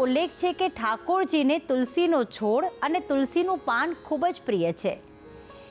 ઉલ્લેખ છે કે ઠાકોરજીને તુલસીનો છોડ અને તુલસીનું પાન ખૂબ જ પ્રિય છે.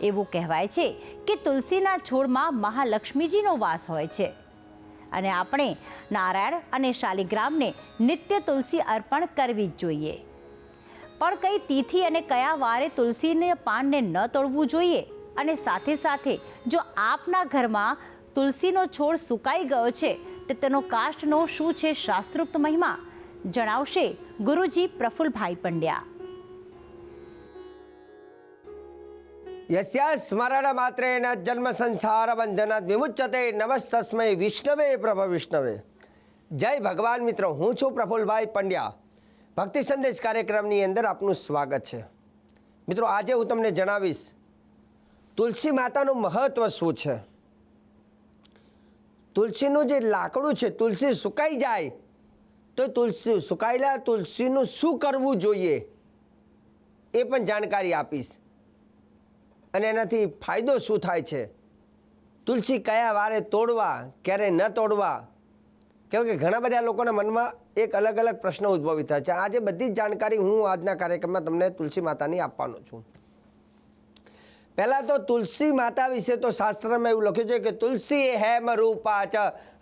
એવું કહેવાય છે કે તુલસીના છોડમાં મહાલક્ષ્મીજીનો વાસ હોય છે. અને આપણે નારાયણ અને શાલિગ્રામને નિત્ય તુલસી અર્પણ કરવી જ જોઈએ. પણ કઈ તિથિ અને કયા વારે તુલસીને પાનને ન તોડવું જોઈએ? અને સાથે સાથે જો આપના ઘરમાં તુલસીનો છોડ સુકાઈ ગયો છે, તો તેનો કાષ્ટનો શું છે શાસ્ત્રોક્ત મહિમા? જણાવશે ગુરુજી પ્રફુલભાઈ પંડ્યા. યસ્યા સ્મરણ માત્રેણ જન્મ સંસાર બંધનાત વિમુચ્યતે નમસ્તસ્મય વિષ્ણવે પ્રભ વિષ્ણવે. જય ભગવાન મિત્રો, હું છું પ્રફુલભાઈ પંડ્યા. ભક્તિ સંદેશ કાર્યક્રમની અંદર આપનું સ્વાગત છે. મિત્રો, આજે હું તમને જણાવીશ, તુલસી માતાનું મહત્ત્વ શું છે? તુલસીનું જે લાકડું છે, તુલસી સુકાઈ જાય તો તુલસી, સુકાયેલા તુલસીનું શું કરવું જોઈએ? એ પણ જાણકારી આપીશ. અને એનાથી ફાયદો શું થાય છે? તુલસી કયા વારે તોડવા, ક્યારે ન તોડવા? કેમ કે ઘણા બધા લોકોના મનમાં એક અલગ અલગ પ્રશ્ન ઉદ્ભવી થાય છે. આજે બધી જ જાણકારી હું આજના કાર્યક્રમમાં તમને તુલસી માતાની આપવાનો છું. પહેલાં તો તુલસી માતા વિશે તો શાસ્ત્રમાં એવું લખ્યું છે કે તુલસી હેમ રૂપા ચ,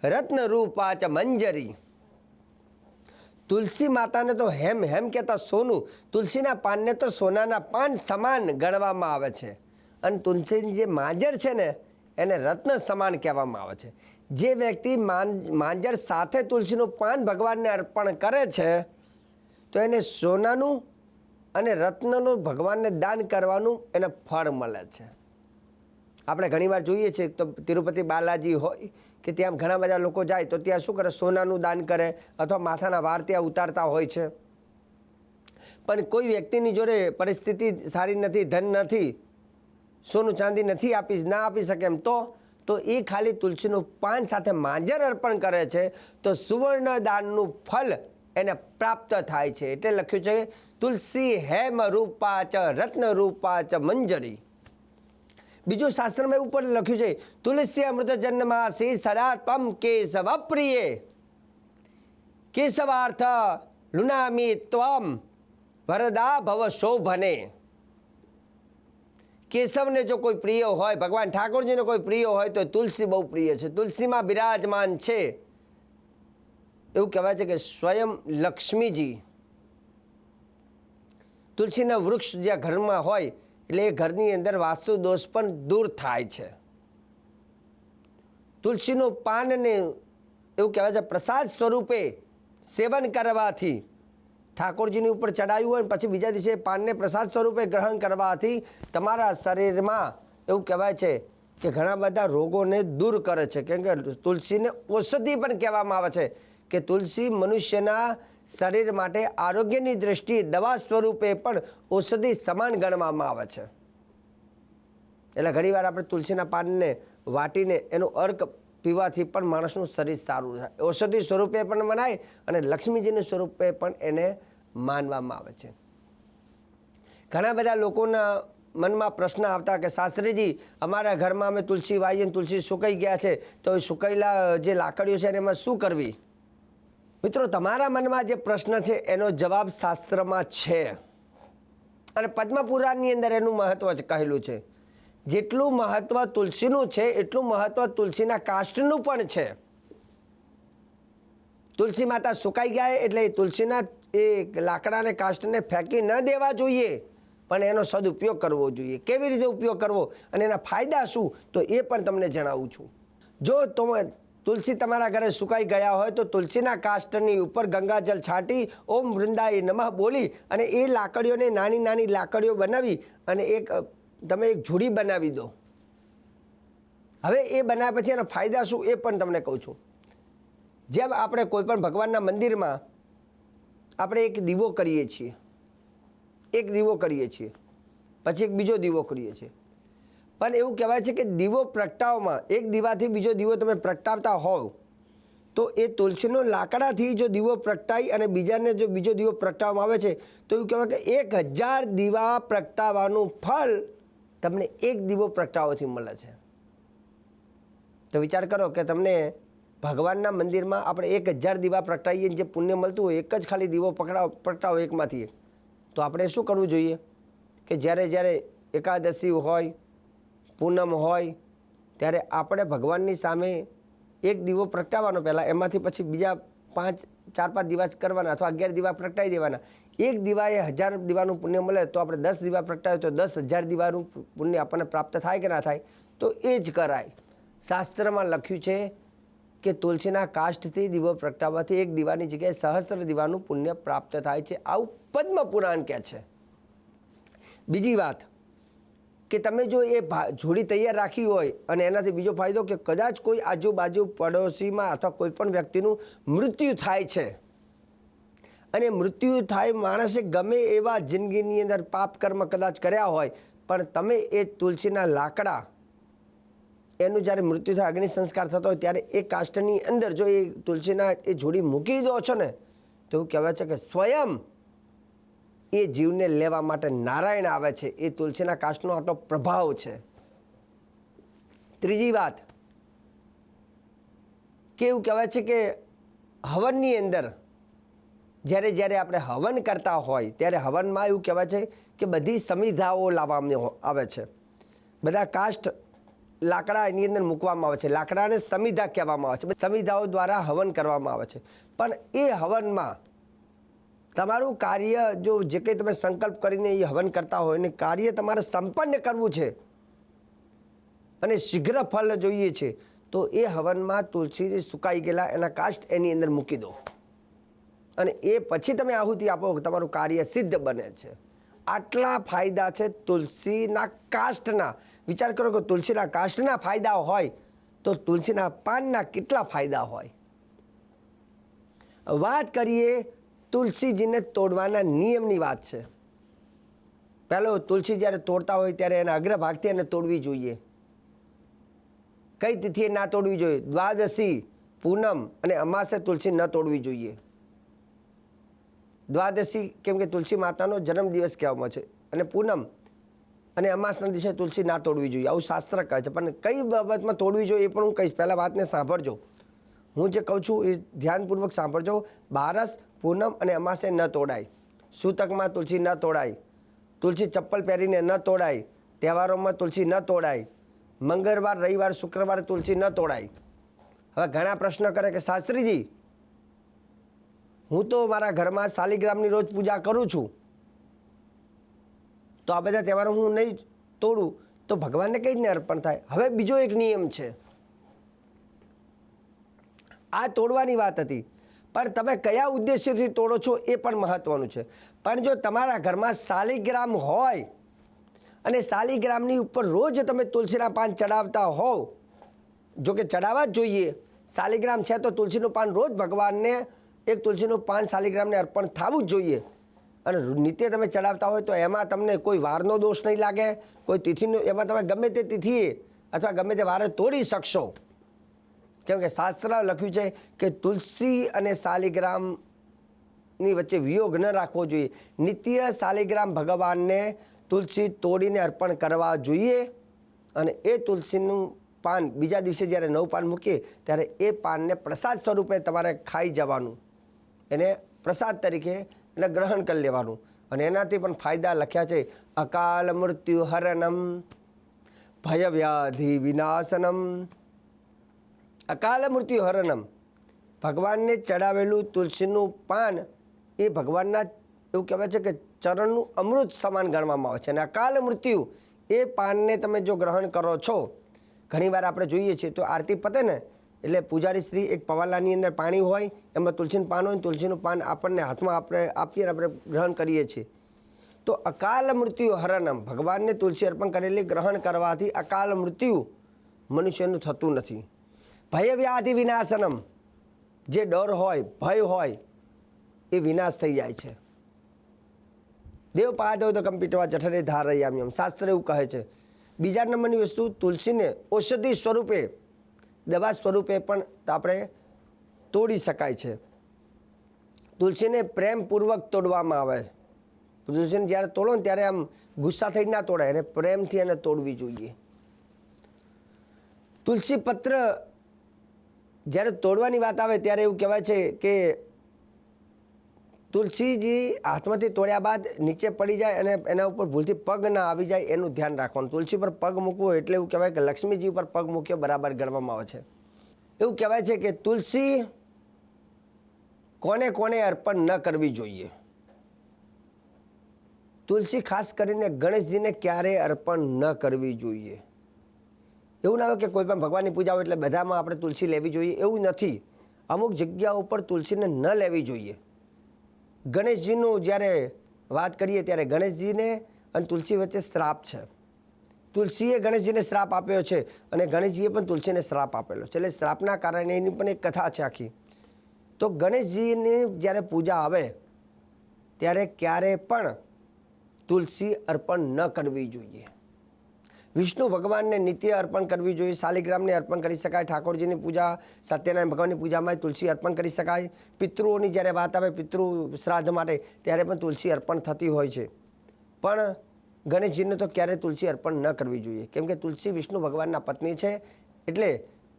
રત્ન ચ, મંજરી. તુલસી માતાને તો હેમ હેમ કહેતા સોનું. તુલસીના પાનને તો સોનાના પાન સમાન ગણવામાં આવે છે. અને તુલસીની જે માંજર છે ને, એને રત્ન સમાન કહેવામાં આવે છે. જે વ્યક્તિ માંજર સાથે તુલસીનું પાન ભગવાનને અર્પણ કરે છે, તો એને સોનાનું અને રત્નનું ભગવાનને દાન કરવાનું એને ફળ મળે છે. આપણે ઘણીવાર જોઈએ છીએ તો તિરુપતિ બાલાજી હોય કે ત્યાં ઘણા બધા લોકો જાય તો ત્યાં શું કરે? સોનાનું દાન કરે અથવા માથાના વાર ત્યાં ઉતારતા હોય છે. પણ કોઈ વ્યક્તિની જોડે પરિસ્થિતિ સારી નથી, ધન નથી, સોનું ચાંદી નથી આપી, ના આપી શકે એમ, તો તો એ ખાલી તુલસીનું પાન સાથે માંજર અર્પણ કરે છે તો સુવર્ણ દાનનું ફલ એને પ્રાપ્ત થાય છે. એટલે લખ્યું છે, તુલસી હેમ ચ રત્ન ચ મંજરી. બીજું શાસ્ત્રમાં એવું પણ લખ્યું છે તુલસી અમૃત જન્માસી સદા ત્વમ કેશવ અપ્રિય કેશવાર્થ લુનામી ત્વમ વરદા ભવ શોભને. કેશવને જો કોઈ પ્રિય હોય, ભગવાન ઠાકોરજીને કોઈ પ્રિય હોય, તો તુલસી બહુ પ્રિય છે. તુલસીમાં બિરાજમાન છે. એવું કહેવાય છે કે સ્વયં લક્ષ્મીજી. તુલસીના વૃક્ષ જ્યાં ઘરમાં હોય એટલે એ ઘરની અંદર વાસ્તુ દોષ પણ દૂર થાય છે. તુલસીનું પાનને એવું કહેવાય છે, પ્રસાદ સ્વરૂપે સેવન કરવાથી ઠાકોરજીની ઉપર ચડાવ્યું હોય પછી બીજા દિવસે પાનને પ્રસાદ સ્વરૂપે ગ્રહણ કરવાથી તમારા શરીરમાં એવું કહેવાય છે કે ઘણા બધા રોગોને દૂર કરે છે. કેમ કે તુલસીને ઔષધિ પણ કહેવામાં આવે છે. કે તુલસી મનુષ્યના શરીર માટે આરોગ્યની દ્રષ્ટિએ દવા સ્વરૂપે પણ ઔષધિ સમાન ગણવામાં આવે છે. એટલે ઘણીવાર આપણે તુલસીના પાનને વાટીને એનો અર્ક પીવાથી પણ માણસનું શરીર સારું થાય. ઔષધિ સ્વરૂપે પણ મનાય અને લક્ષ્મીજીનું સ્વરૂપે પણ એને માનવામાં આવે છે. ઘણા બધા લોકોના મનમાં પ્રશ્ન આવતા કે શાસ્ત્રીજી, અમારા ઘરમાં અમે તુલસી વાવીએ તુલસી સુકાઈ ગયા છે, તો સુકાયેલા જે લાકડીઓ છે એને એમાં શું કરવી? મિત્રો, તમારા મનમાં જે પ્રશ્ન છે, એનો જવાબ શાસ્ત્રમાં છે. અને પદ્મપુરાણની અંદર એનું મહત્વ જ કહેલું છે. જેટલું મહત્વ તુલસીનું છે, એટલું મહત્વ તુલસીના કાષ્ટનું પણ છે. તુલસી માતા સુકાઈ ગયા એટલે તુલસીના એ લાકડાને, કાષ્ટને ફેંકી ન દેવા જોઈએ, પણ એનો સદુપયોગ કરવો જોઈએ. કેવી રીતે ઉપયોગ કરવો અને એના ફાયદા શું, તો એ પણ તમને જણાવું છું. જો તમે તુલસી તમારા ઘરે સુકાઈ ગયા હોય તો તુલસીના કાષ્ટની ઉપર ગંગાજલ છાંટી, ઓમ વૃંદાય નમઃ બોલી અને એ લાકડીઓને નાની નાની લાકડીઓ બનાવી અને એક તમે એક ઝૂડી બનાવી દો. હવે એ બનાવ્યા પછી એના ફાયદા શું એ પણ તમને કહું છું. જેમ આપણે કોઈપણ ભગવાનના મંદિરમાં આપણે એક દીવો કરીએ છીએ, એક દીવો કરીએ છીએ, પછી એક બીજો દીવો કરીએ છીએ. પણ એવું કહેવાય છે કે દીવો પ્રગટાવવામાં એક દીવાથી બીજો દીવો તમે પ્રગટાવતા હોવ, તો એ તુલસીનો લાકડાથી જો દીવો પ્રગટાઈ અને બીજાને જો બીજો દીવો પ્રગટાવવામાં આવે છે, તો એવું કહેવાય કે એક હજાર દીવા પ્રગટાવવાનું ફળ તમને એક દીવો પ્રગટાવવાથી મળે છે. તો વિચાર કરો કે તમને ભગવાનના મંદિરમાં આપણે એક હજાર દીવા પ્રગટાવીએ જે પુણ્ય મળતું હોય, એક જ ખાલી દીવો પકડાવ, પ્રગટાવો એકમાંથી એક તો આપણે શું કરવું જોઈએ? કે જ્યારે જ્યારે એકાદશી હોય પૂનમ હોય, ત્યારે આપણે ભગવાનની સામે એક દીવો પ્રગટાવવાનો પહેલાં, એમાંથી પછી બીજા પાંચ, ચાર, પાંચ દીવા કરવાના અથવા અગિયાર દીવા પ્રગટાવી દેવાના. એક દીવાએ હજાર દીવાનું પુણ્ય મળે તો આપણે દસ દીવા પ્રગટાવીએ તો દસ હજાર દીવાનું પુણ્ય આપણને પ્રાપ્ત થાય કે ના થાય, તો એ જ કરાય. શાસ્ત્રમાં લખ્યું છે કે તુલસીના કાષ્ઠથી દીવો પ્રગટાવવાથી એક દીવાની જગ્યાએ સહસ્ત્ર દીવાનું પુણ્ય પ્રાપ્ત થાય છે. આવું પદ્મ પુરાણ કહે છે. બીજી વાત કે તમે જો એ જોડી તૈયાર રાખી હોય અને એનાથી બીજો ફાયદો કે કદાચ કોઈ આજુબાજુ પડોશીમાં અથવા કોઈ પણ વ્યક્તિનું મૃત્યુ થાય છે. અને મૃત્યુ થાય માણસે ગમે એવા જિંદગીની અંદર પાપ કર્મ કદાચ કર્યા હોય, પણ તમે એ તુલસીના લાકડા એનું જ્યારે મૃત્યુ થાય, અગ્નિ સંસ્કાર થતો હોય, ત્યારે એ કાષ્ટની અંદર જો એ તુલસીના એ જોડી મૂકી દો છો ને, તો એવું કહેવાય છે કે સ્વયં એ જીવને લેવા માટે નારાયણ આવે છે. એ તુલસીના કાષ્ટનો આટલો પ્રભાવ છે. ત્રીજી વાત. કે એવું કહેવાય છે કે હવનની અંદર જ્યારે જ્યારે આપણે હવન કરતા હોય, ત્યારે હવનમાં એવું કહેવાય છે કે બધી સમિધાઓ લાવવામાં આવે છે. બધા કાષ્ટ લાકડા એની અંદર મૂકવામાં આવે છે. લાકડાને સમિધા કહેવામાં આવે છે. સમિધાઓ દ્વારા હવન કરવામાં આવે છે. પણ એ હવનમાં તમારું કાર્ય જો જે કંઈ તમે સંકલ્પ કરીને એ હવન કરતા હોય ને કાર્ય તમારે સંપન્ન કરવું છે અને શીઘ્ર ફળ જોઈએ છે, તો એ હવનમાં તુલસી સુકાઈ ગયેલા એના કાસ્ટ એની અંદર મૂકી દો. અને એ પછી તમે આહુતિ આપો તમારું કાર્ય સિદ્ધ બને છે. આટલા ફાયદા છે તુલસીના કાસ્ટના વિચાર કરો કે તુલસીના કાસ્ટના ફાયદા હોય, તો તુલસીના પાનના કેટલા ફાયદા હોય? વાત કરીએ તુલસીજીને તોડવાના નિયમની વાત છે. પહેલો તુલસી જ્યારે તોડતા હોય ત્યારે એના અગ્રભાગથી એને તોડવી જોઈએ. કઈ તિથિએ ના તોડવી જોઈએ? દ્વાદશી, પૂનમ અને અમાસે તુલસી ન તોડવી જોઈએ. દ્વાદશી કેમ કે તુલસી માતાનો જન્મદિવસ કહેવામાં છે. અને પૂનમ અને અમાસના દિવસે તુલસી ના તોડવી જોઈએ. આવું શાસ્ત્ર કહે છે. પણ કઈ બાબતમાં તોડવી જોઈએ એ પણ હું કહીશ. પહેલાં વાતને સાંભળજો. હું જે કહું છું એ ધ્યાનપૂર્વક સાંભળજો. બારસ પૂનમ અને અમાસે ન તોડાય. સૂતકમાં તુલસી ન તોડાય. તુલસી ચપ્પલ પહેરીને ન તોડાય. તહેવારોમાં તુલસી ન તોડાય. મંગળવાર, રવિવાર, શુક્રવારે તુલસી ન તોડાય. હવે ઘણા પ્રશ્ન કરે કે, શાસ્ત્રીજી, હું તો મારા ઘરમાં શાલિગ્રામની રોજ પૂજા કરું છું. તો આ બધા તહેવારો હું નહીં તોડું. તો ભગવાનને કઈ રીતે અર્પણ થાય? હવે બીજો એક નિયમ છે. આ તોડવાની વાત હતી. પણ તમે કયા ઉદ્દેશ્યથી તોડો છો એ પણ મહત્વનું છે. પણ જો તમારા ઘરમાં શાલિગ્રામ હોય અને શાલિગ્રામની ઉપર રોજ તમે તુલસીના પાન ચડાવતા હોવ, જો કે ચડાવવા જ જોઈએ. શાલિગ્રામ છે તો તુલસીનું પાન રોજ ભગવાનને એક તુલસીનું પાન શાલિગ્રામને અર્પણ થવું જ જોઈએ. અને નિત્ય તમે ચડાવતા હોય તો એમાં તમને કોઈ વારનો દોષ નહીં લાગે, કોઈ તિથિનો, એમાં તમે ગમે તે તિથિએ અથવા ગમે તે વારે તોડી શકશો. કેમ કે શાસ્ત્ર લખ્યું છે કે તુલસી અને શાલિગ્રામની વચ્ચે વિયોગ ન રાખવો જોઈએ. નિત્ય શાલિગ્રામ ભગવાનને તુલસી તોડીને અર્પણ કરવા જોઈએ અને એ તુલસીનું પાન બીજા દિવસે જ્યારે નવું પાન મૂકીએ ત્યારે એ પાનને પ્રસાદ સ્વરૂપે તમારે ખાઈ જવાનું. એને પ્રસાદ તરીકે એને ગ્રહણ કરી લેવાનું. અને એનાથી પણ ફાયદા લખ્યા છે. અકાલ મૃત્યુ હરણમ ભય વ્યાધિ વિનાશનમ અકાલ મૃત્યુ હરણમ ભગવાનને ચડાવેલું તુલસીનું પાન એ ભગવાનના એવું કહેવાય છે કે ચરણનું અમૃત સમાન ગણવામાં આવે છે. અને અકાલ મૃત્યુ એ પાનને તમે જો ગ્રહણ કરો છો, ઘણીવાર આપણે જોઈએ છીએ તો આરતી પતે ને, એટલે પૂજારી શ્રી એક પવાલાની અંદર પાણી હોય, એમાં તુલસીનું પાન હોય તુલસીનું પાન આપણને હાથમાં આપણે આપીએ આપણે ગ્રહણ કરીએ છીએ. તો અકાલ મૃત્યુ હરણમ ભગવાનને તુલસી અર્પણ કરેલી ગ્રહણ કરવાથી અકાલ મૃત્યુ મનુષ્યનું થતું નથી. ભય વ્યાધિ વિનાશનમ. જે ડર હોય, ભય હોય, એ વિનાશ થઈ જાય છે. દેવ પાદવ તો કંપીટવા જઠરે ધારયામ્યમ. શાસ્ત્ર એવું કહે છે, બીજા નંબરની વસ્તુ તુલસીને ઔષધિ સ્વરૂપે, દવા સ્વરૂપે પણ આપણે તોડી શકાય છે. તુલસીને પ્રેમપૂર્વક તોડવામાં આવે. તુલસીને જ્યારે તોડો ને ત્યારે આમ ગુસ્સા થઈ ના તોડાય, એને પ્રેમથી એને તોડવી જોઈએ. તુલસી પત્ર જ્યારે તોડવાની વાત આવે ત્યારે એવું કહેવાય છે કે તુલસીજી હાથમાંથી તોડ્યા બાદ નીચે પડી જાય અને એના ઉપર ભૂલથી પગ ના આવી જાય એનું ધ્યાન રાખવાનું. તુલસી પર પગ મૂકવો એટલે એવું કહેવાય કે લક્ષ્મીજી ઉપર પગ મૂક્યો બરાબર ગણવામાં આવે છે. એવું કહેવાય છે કે તુલસી કોને કોને અર્પણ ન કરવી જોઈએ? તુલસી ખાસ કરીને ગણેશજીને ક્યારેય અર્પણ ન કરવી જોઈએ? એવું ના હોય કે કોઈ પણ ભગવાનની પૂજા હોય એટલે બધામાં આપણે તુલસી લેવી જોઈએ, એવું નથી. અમુક જગ્યા ઉપર તુલસીને ન લેવી જોઈએ. ગણેશજીનું જ્યારે વાત કરીએ ત્યારે ગણેશજીને અને તુલસી વચ્ચે શ્રાપ છે. તુલસીએ ગણેશજીને શ્રાપ આપ્યો છે અને ગણેશજીએ પણ તુલસીને શ્રાપ આપેલો છે. એટલે શ્રાપના કારણે એની પણ એક કથા છે આખી. તો ગણેશજીની જ્યારે પૂજા આવે, ત્યારે ક્યારે પણ તુલસી અર્પણ ન કરવી જોઈએ. વિષ્ણુ ભગવાનને નિત્ય અર્પણ કરવી જોઈએ. શાલિગ્રામને અર્પણ કરી શકાય. ઠાકોરજીની પૂજા, સત્યનારાયણ ભગવાનની પૂજામાં તુલસી અર્પણ કરી શકાય. પિતૃઓની જ્યારે વાત આવે પિતૃ શ્રાદ્ધ માટે, ત્યારે પણ તુલસી અર્પણ થતી હોય છે. પણ ગણેશજીને તો ક્યારેય તુલસી અર્પણ ન કરવી જોઈએ. કેમ કે તુલસી વિષ્ણુ ભગવાનના પત્ની છે. એટલે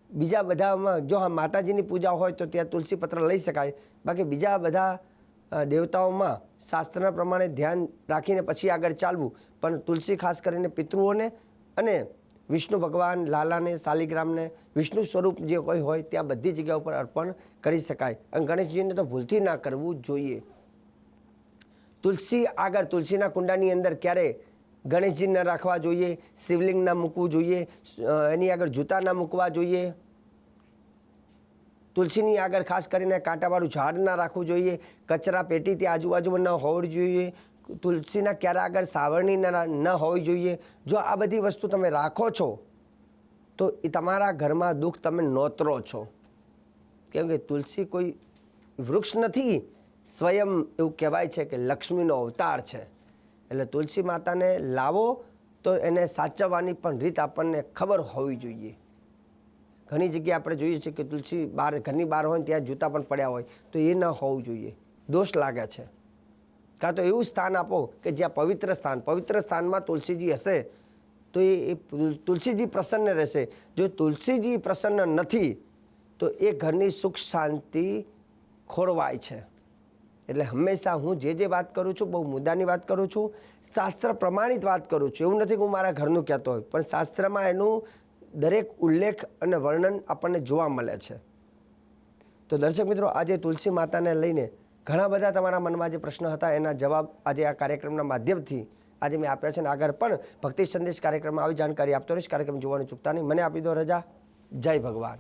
બીજા બધામાં જો માતાજીની પૂજા હોય તો ત્યાં તુલસી પત્ર લઈ શકાય. બાકી બીજા બધા દેવતાઓમાં શાસ્ત્રના પ્રમાણે ધ્યાન રાખીને પછી આગળ ચાલવું. પણ તુલસી ખાસ કરીને પિતૃઓને અને વિષ્ણુ ભગવાન લાલાને શાલિગ્રામને વિષ્ણુ સ્વરૂપ જે કોઈ હોય ત્યાં બધી જગ્યા ઉપર અર્પણ કરી શકાય. અને ગણેશજીને તો ભૂલથી ના કરવું જોઈએ. તુલસી, આગળ તુલસીના કુંડાની અંદર ક્યારે ગણેશજી ન રાખવા જોઈએ, શિવલિંગ ના મૂકવું જોઈએ એની આગળ જૂતા ના મૂકવા જોઈએ. તુલસીની આગળ ખાસ કરીને કાંટાવાળું ઝાડ ના રાખવું જોઈએ, કચરા પેટી ત્યાં આજુબાજુમાં ન હોવી જોઈએ તુલસીના ક્યારે આગળ સાવરણી ન હોવી જોઈએ. જો આ બધી વસ્તુ તમે રાખો છો, તો એ તમારા ઘરમાં દુઃખ તમે નોતરો છો. કેમ કે તુલસી કોઈ વૃક્ષ નથી, સ્વયં એવું કહેવાય છે કે લક્ષ્મીનો અવતાર છે. એટલે તુલસી માતાને લાવો, તો એને સાચવવાની પણ રીત આપણને ખબર હોવી જોઈએ. ઘણી જગ્યાએ આપણે જોઈએ છીએ કે તુલસી બહાર ઘરની બહાર હોય ત્યાં જૂતા પણ પડ્યા હોય, તો એ ન હોવું જોઈએ. દોષ લાગે છે. કાં તો એવું સ્થાન આપો કે જ્યાં પવિત્ર સ્થાન, પવિત્ર સ્થાનમાં તુલસીજી હશે, તો એ તુલસીજી પ્રસન્ન રહેશે. જો તુલસીજી પ્રસન્ન નથી, તો એ ઘરની સુખ શાંતિ ખોરવાય છે. એટલે હંમેશા હું જે જે વાત કરું છું, બહુ મુદ્દાની વાત કરું છું, શાસ્ત્ર પ્રમાણિત વાત કરું છું. એવું નથી કે હું મારા ઘરનું કહેતો હોય, પણ શાસ્ત્રમાં એનું દરેક ઉલ્લેખ અને વર્ણન આપણને જોવા મળે છે. તો દર્શક મિત્રો, આજે તુલસી માતાને લઈને ઘણા બધા તમારા મનમાં જે પ્રશ્ન હતા, એના જવાબ આજે આ કાર્યક્રમના માધ્યમથી આજે મેં આપ્યા છે. અને આગળ પણ ભક્તિ સંદેશ કાર્યક્રમમાં આવી જાણકારી આપતો રહીશ. કાર્યક્રમ જોવાનું ચૂકતા નહીં. મને આપી દો રજા. જય ભગવાન.